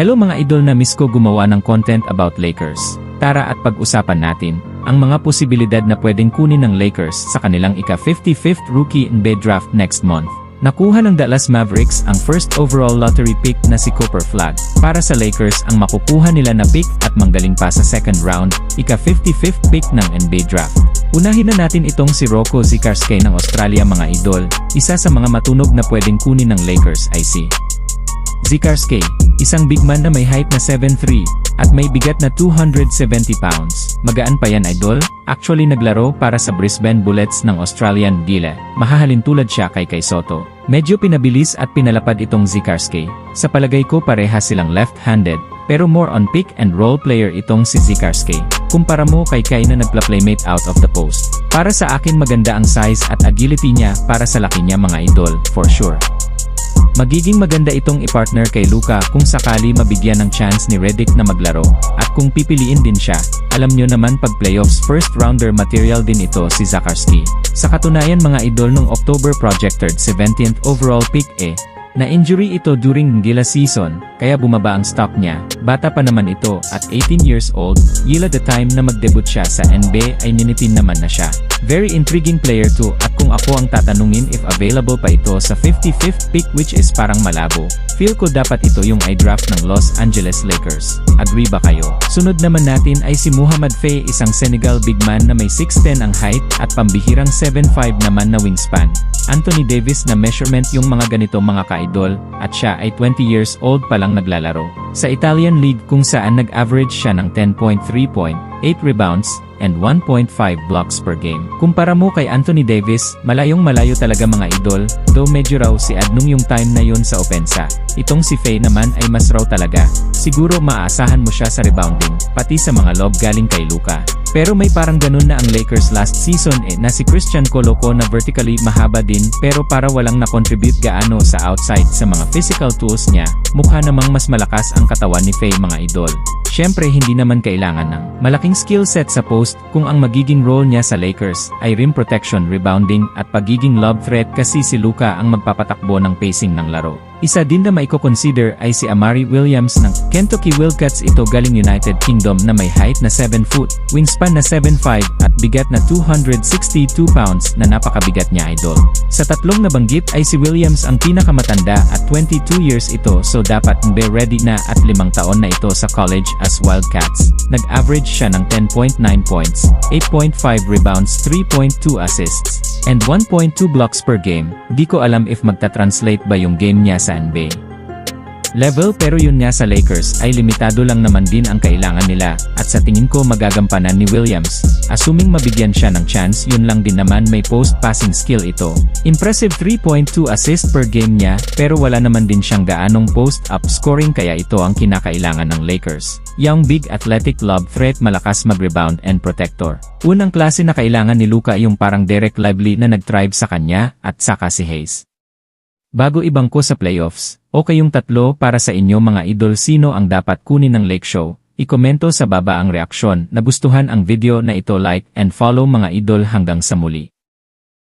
Hello mga idol na miss ko gumawa ng content about Lakers. Tara at pag-usapan natin ang mga posibilidad na pwedeng kunin ng Lakers sa kanilang ika-55th rookie in bed draft next month. Nakuha ng Dallas Mavericks ang first overall lottery pick na si Cooper Flag. Para sa Lakers ang makukuha nila na pick at manggaling pa sa second round, ika-55th pick ng NBA draft. Unahin na natin itong si Rocco Zikarski ng Australia mga idol, isa sa mga matunog na pwedeng kunin ng Lakers ay si Zikarski, isang big man na may height na 7'3", at may bigat na 270 pounds. Magaan pa yan idol? Actually naglaro para sa Brisbane Bullets ng Australian Dila. Mahahalin tulad siya kay Kay Soto. Medyo pinabilis at pinalapad itong Zikarski. Sa palagay ko pareha silang left-handed, pero more on pick and roll player itong si Zikarski. Kumpara mo kay Kai na nagpla-playmate out of the post. Para sa akin maganda ang size at agility niya para sa laki niya mga idol, for sure. Magiging maganda itong i-partner kay Luka kung sakali mabigyan ng chance ni Redick na maglaro, at kung pipiliin din siya, alam nyo naman pag playoffs first rounder material din ito si Zakarski. Sa katunayan mga idol nung October projected 17th overall pick eh, na injury ito during Ngila season, kaya bumaba ang stock niya. Bata pa naman ito at 18 years old, yila the time na mag-debut siya sa NBA ay ninipin naman na siya. Very intriguing player too at kung ako ang tatanungin if available pa ito sa 55th pick which is parang malabo. Feel ko dapat ito yung i-draft ng Los Angeles Lakers. Agree ba kayo? Sunod naman natin ay si Muhammad Faye isang Senegal big man na may 6'10 ang height at pambihirang 7'5 naman na wingspan. Anthony Davis na measurement yung mga ganito mga ka-idol, at siya ay 20 years old pa lang naglalaro. Sa Italian League kung saan nag-average siya ng 10.3 point, 8 rebounds, and 1.5 blocks per game. Kumpara mo kay Anthony Davis, malayong malayo talaga mga idol, though medyo raw si Adnung yung time na yun sa opensa. Itong si Faye naman ay mas raw talaga. Siguro maaasahan mo siya sa rebounding, pati sa mga lob galing kay Luka. Pero may parang ganun na ang Lakers last season eh na si Christian Coloco na vertically mahaba din pero para walang na-contribute gaano sa outside sa mga physical tools niya, mukha namang mas malakas ang katawan ni Faye mga idol. Siyempre hindi naman kailangan ng malaking skill set sa post kung ang magiging role niya sa Lakers ay rim protection, rebounding at pagiging lob threat kasi si Luka ang magpapatakbo ng pacing ng laro. Isa din na maiko-consider ay si Amari Williams ng Kentucky Wildcats ito galing United Kingdom na may height na 7 foot, wingspan na 7'5 at bigat na 262 pounds na napakabigat niya idol. Sa tatlong nabanggit ay si Williams ang pinakamatanda at 22 years ito so dapat be ready na at limang taon na ito sa college as Wildcats. Nag-average siya ng 10.9 points, 8.5 rebounds, 3.2 assists, and 1.2 blocks per game. Di ko alam if magta-translate ba yung game niya sa NBA. Level pero yun nga sa Lakers ay limitado lang naman din ang kailangan nila at sa tingin ko magagampanan ni Williams. Assuming mabigyan siya ng chance yun lang din naman may post passing skill ito. Impressive 3.2 assist per game niya pero wala naman din siyang gaanong post up scoring kaya ito ang kinakailangan ng Lakers. Young big athletic lob threat malakas mag-rebound and protector. Unang klase na kailangan ni Luka yung parang Derek Lively na nag-thrive sa kanya at saka si Hayes. Bago ibang ko sa playoffs, o kayong tatlo para sa inyo mga idol sino ang dapat kunin ng Lake Show, ikomento sa baba ang reaksyon, nagustuhan ang video na ito like and follow mga idol hanggang sa muli.